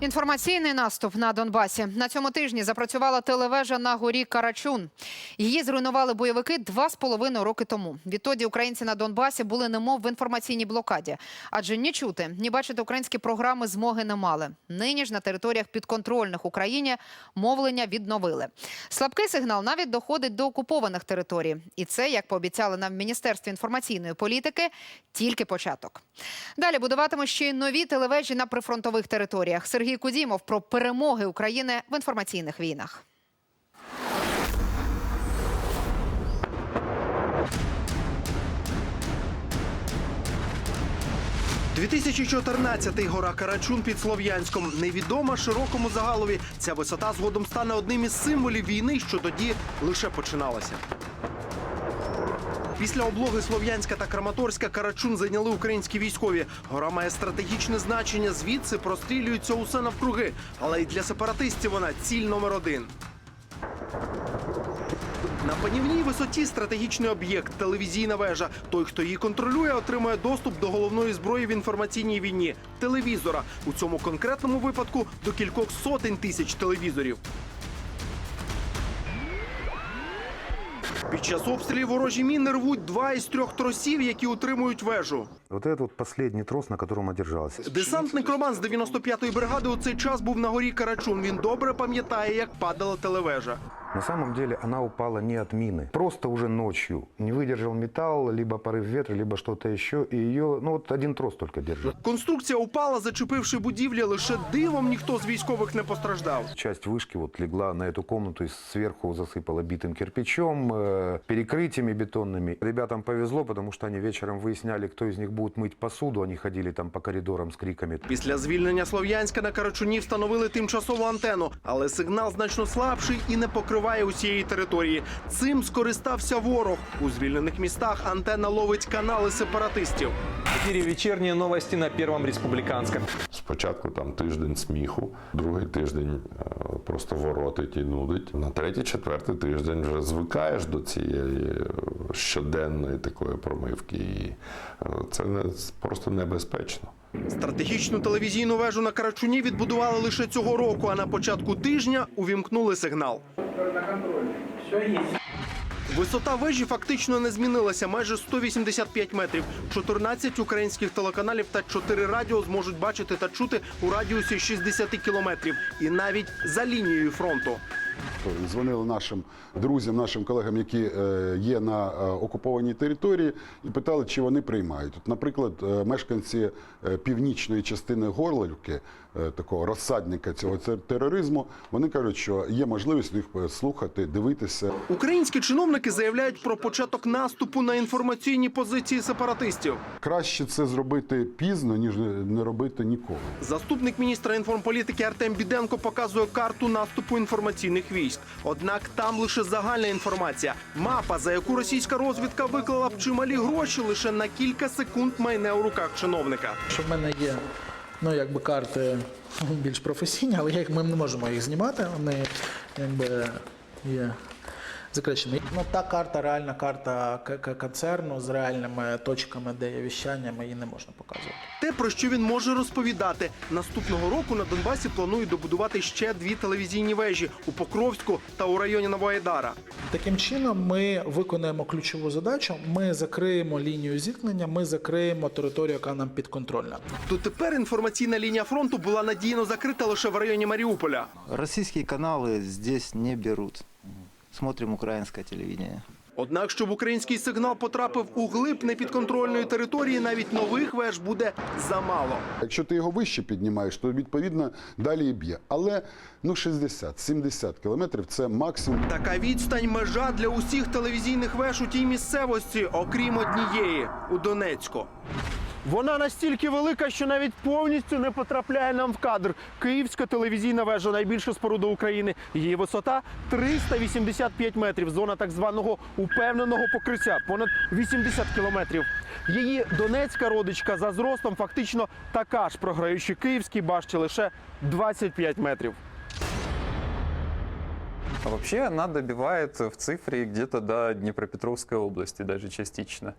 Інформаційний наступ на Донбасі на цьому тижні запрацювала телевежа на горі Карачун. Її зруйнували бойовики два з половиною роки тому. Відтоді українці на Донбасі були немов в інформаційній блокаді, адже ні чути, ні бачити українські програми змоги не мали. Нині ж на територіях підконтрольних Україні мовлення відновили. Слабкий сигнал навіть доходить до окупованих територій, і це, як пообіцяли нам в міністерстві інформаційної політики, тільки початок. Далі будуватимуть ще й нові телевежі на прифронтових територіях. Сергій Кудімов про перемоги України в інформаційних війнах. 2014 гора Карачун під Слов'янськом. Невідома широкому загалові. Ця висота згодом стане одним із символів війни, що тоді лише починалася. Після облоги Слов'янська та Краматорська Карачун зайняли українські військові. Гора має стратегічне значення. Звідси прострілюється усе навкруги. Але й для сепаратистів вона ціль номер один. На панівній висоті стратегічний об'єкт телевізійна вежа. Той, хто її контролює, отримує доступ до головної зброї в інформаційній війні телевізора. У цьому конкретному випадку до кількох сотень тисяч телевізорів. Під час обстрілів ворожі міни рвуть два із трьох тросів, які утримують вежу. Вот этот вот последний трос, на котором одержался. Десантник Роман з 95-ї бригади у цей час був на горі Карачун. Він добре пам'ятає, як падала телевежа. На самом деле она упала не от мины. Просто уже ночью не выдержал металл, либо порыв ветра, либо что-то еще. И ее, ну вот один трос только держит. Конструкція упала, зачепивши будівлі. Лише дивом ніхто з військових не постраждав. Часть вышки вот легла на эту комнату и сверху засыпала битым кирпичом, э, перекрытиями бетонными. Ребятам повезло, потому что они вечером выясняли, кто из них будет мыть посуду. Они ходили там по коридорам с криками. Після звільнення Слов'янська на Карачуні встановили тимчасову антенну, але сигнал значно слабший і не покриває усієї території. Цим скористався ворог. У звільнених містах антенна ловить канали сепаратистів. В ефірі вечірні новості на Первом Республіканському. Спочатку там тиждень сміху, другий тиждень е, просто воротить і нудить. На третій, четвертий тиждень вже звикаєш до цієї е, щоденної такої промивки, і е, це не просто небезпечно. Стратегічну телевізійну вежу на Карачуні відбудували лише цього року, а на початку тижня увімкнули сигнал. Висота вежі фактично не змінилася майже 185 метрів. 14 українських телеканалів та 4 радіо зможуть бачити та чути у радіусі 60 кілометрів і навіть за лінією фронту. Дзвонили нашим друзям, нашим колегам, які е, є на е, окупованій території, і питали, чи вони приймають. От, наприклад, е, мешканці північної частини Горлівки, такого розсадника цього тер- тероризму, вони кажуть, що є можливість їх е, слухати, дивитися. Українські чиновники заявляють про початок наступу на інформаційні позиції сепаратистів. Краще це зробити пізно, ніж не робити ніколи. Заступник міністра інформполітики Артем Біденко показує карту наступу інформаційних військ. Однак там лише загальна інформація. Мапа, за яку російська розвідка виклала б чималі гроші, лише на кілька секунд майне у руках чиновника. що в мене є ну, якби карти більш професійні, але ми не можемо їх знімати, вони якби є закречені. Ну, та карта, реальна карта концерну з реальними точками, де є віщаннями, її не можна показувати. Те, про що він може розповідати. Наступного року на Донбасі планують добудувати ще дві телевізійні вежі у Покровську та у районі Новоайдара. Таким чином, ми виконуємо ключову задачу. Ми закриємо лінію зіткнення, ми закриємо територію, яка нам підконтрольна. Дотепер інформаційна лінія фронту була надійно закрита лише в районі Маріуполя. Российские каналы здесь не берут. Смотрим украинское телевидение. Однак, щоб український сигнал потрапив у глиб непідконтрольної території, навіть нових веж буде замало. Якщо ти його вище піднімаєш, то відповідно далі і б'є. Але ну 60-70 кілометрів це максимум. Така відстань межа для усіх телевізійних веж у тій місцевості, окрім однієї у Донецьку. Вона настільки велика, що навіть повністю не потрапляє нам в кадр. Київська телевізійна вежа найбільша споруда України. Її висота 385 метрів. Зона так званого упевненого покриття понад 80 кілометрів. Її донецька родичка за зростом фактично така ж, програючи київській башті лише 25 метрів. А Вообще она добивает в цифре где-то до Днепропетровской области, даже частично.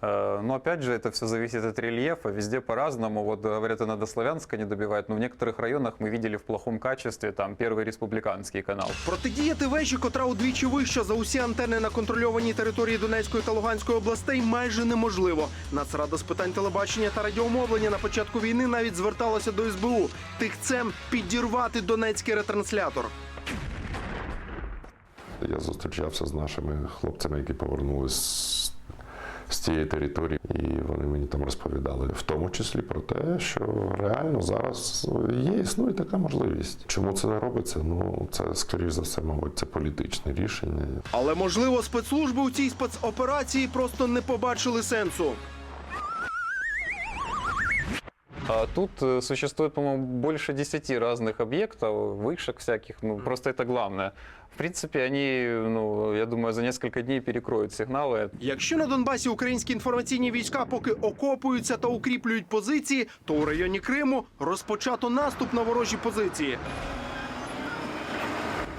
Э, Но опять же, это все зависит от рельефа, везде по-разному. Вот говорят, она до Славянска не добивает, но в некоторых районах мы видели в плохом качестве, там первый республиканский канал. Протидіяти вежі, котра удвічі вища за усі антени на контрольованій території Донецької та Луганської областей, майже неможливо. Нацрада з питань телебачення та радіомовлення на початку війни навіть зверталася до СБУ тихцем підірвати донецький ретранслятор. Я зустрічався з нашими хлопцями, які повернулись з, цієї території, і вони мені там розповідали, в тому числі про те, що реально зараз є існує така можливість. Чому це робиться? Ну це скоріш за все, мабуть, це політичне рішення. Але можливо, спецслужби у цій спецоперації просто не побачили сенсу. А тут э, существует, по-моему, больше 10 разных объектов, вышек всяких, ну, просто это главное. В принципе, они, ну, я думаю, за несколько дней перекроют сигналы. Якщо на Донбасі українські інформаційні війська поки окопуються та укріплюють позиції, то у районі Криму розпочато наступ на ворожі позиції.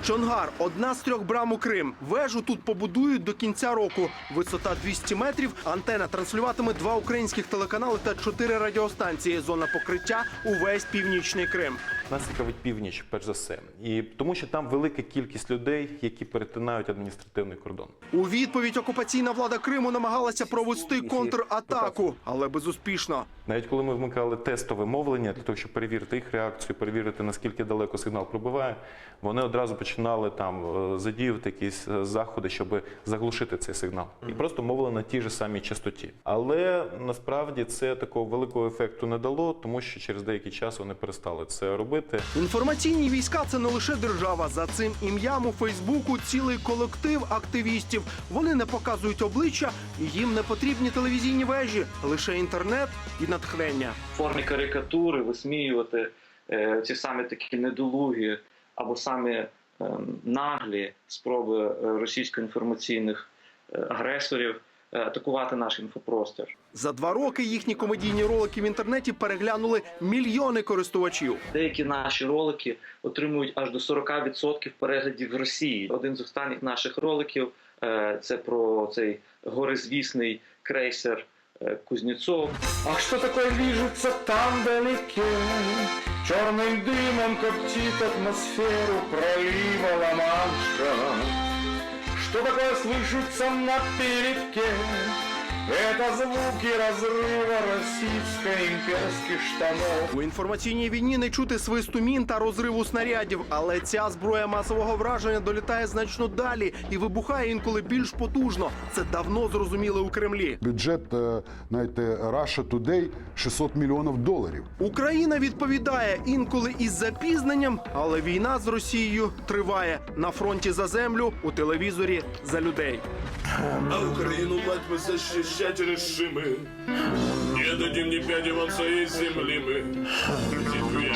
Чонгар одна з трьох брам у Крим. Вежу тут побудують до кінця року. Висота 200 метрів. Антена транслюватиме два українських телеканали та чотири радіостанції. Зона покриття увесь північний Крим. Нас цікавить північ, перш за все. І тому що там велика кількість людей, які перетинають адміністративний кордон. У відповідь окупаційна влада Криму намагалася провести контратаку, але безуспішно. Навіть коли ми вмикали тестове мовлення для того, щоб перевірити їх реакцію, перевірити наскільки далеко сигнал пробиває, вони одразу починали там е, задіювати якісь е, заходи, щоб заглушити цей сигнал, і просто мовили на тій же самій частоті. Але насправді це такого великого ефекту не дало, тому що через деякий час вони перестали це робити. Інформаційні війська це не лише держава. За цим ім'ям у Фейсбуку цілий колектив активістів. Вони не показують обличчя, і їм не потрібні телевізійні вежі, лише інтернет і натхнення. в формі карикатури висміювати е, ці самі такі недолугі або самі е, наглі спроби е, російсько-інформаційних е, агресорів е, атакувати наш інфопростір. За два роки їхні комедійні ролики в інтернеті переглянули мільйони користувачів. Деякі наші ролики отримують аж до 40% переглядів в Росії. Один з останніх наших роликів це про цей горизвісний крейсер Кузнєцов. Ах, что такое движется там вдалеке? Черным дымом коптит атмосферу пролива Ла-Манша. Что такое слышится на передке? Это звуки разрыва российско-имперских штанов. У інформаційній війні не чути свисту мін та розриву снарядів, але ця зброя масового враження долітає значно далі і вибухає інколи більш потужно. Це давно зрозуміли у Кремлі. Бюджет е, знаєте, Russia Today 600 мільйонів доларів. Україна відповідає інколи із запізненням, але війна з Росією триває на фронті за землю, у телевізорі за людей. А Украину мать мы защищать решимы. Не дадим ни пяди вон своей земли мы.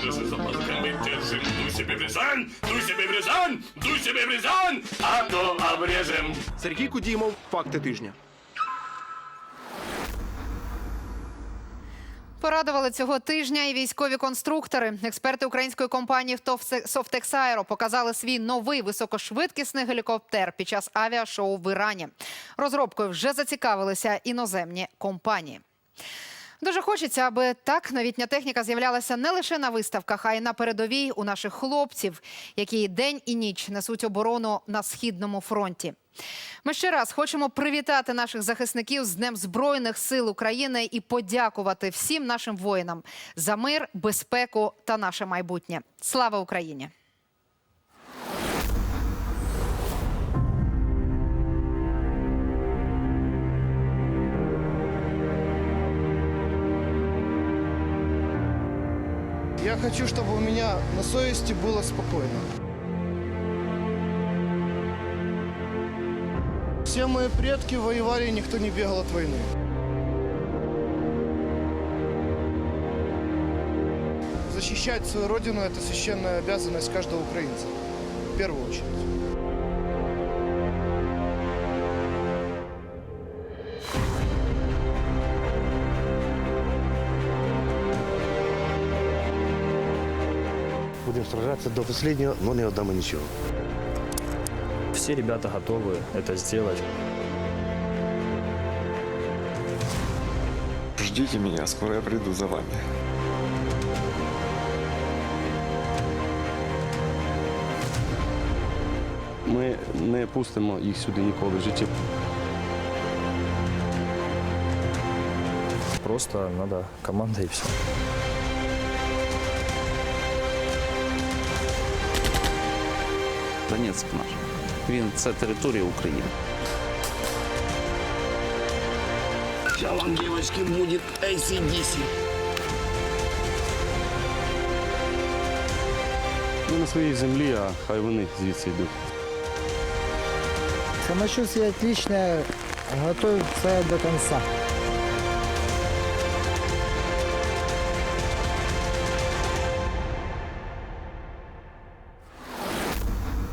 Же за мозгами держим. Дуй себе в Рязань, дуй себе в Рязань, дуй себе в Рязань, а то обрежем. Сергій Кудімов, факти тижня. Порадували цього тижня і військові конструктори. Експерти української компанії «Софтексаеро» показали свій новий високошвидкісний гелікоптер під час авіашоу в Ірані. Розробкою вже зацікавилися іноземні компанії. Дуже хочеться, аби так новітня техніка з'являлася не лише на виставках, а й на передовій у наших хлопців, які день і ніч несуть оборону на східному фронті. Ми ще раз хочемо привітати наших захисників з Днем Збройних сил України і подякувати всім нашим воїнам за мир, безпеку та наше майбутнє. Слава Україні! Я хочу, чтобы у меня на совести было спокойно. Все мои предки воевали, и никто не бегал от войны. Защищать свою родину – это священная обязанность каждого украинца. В первую очередь. Будемо сражатися до останнього, але не віддамо нічого. все ребята готовы это сделать. Ждите меня, скоро я приду за вами. Ми не пустимо їх сюди ніколи в житті. Просто надо команда і все. Донецк наш. Він це територія України. Сейчас вам, девочки, будет ACDC. Ми на своїй землі, а хай вони звідси йдуть. Самочувствие отличное, готовится до конца.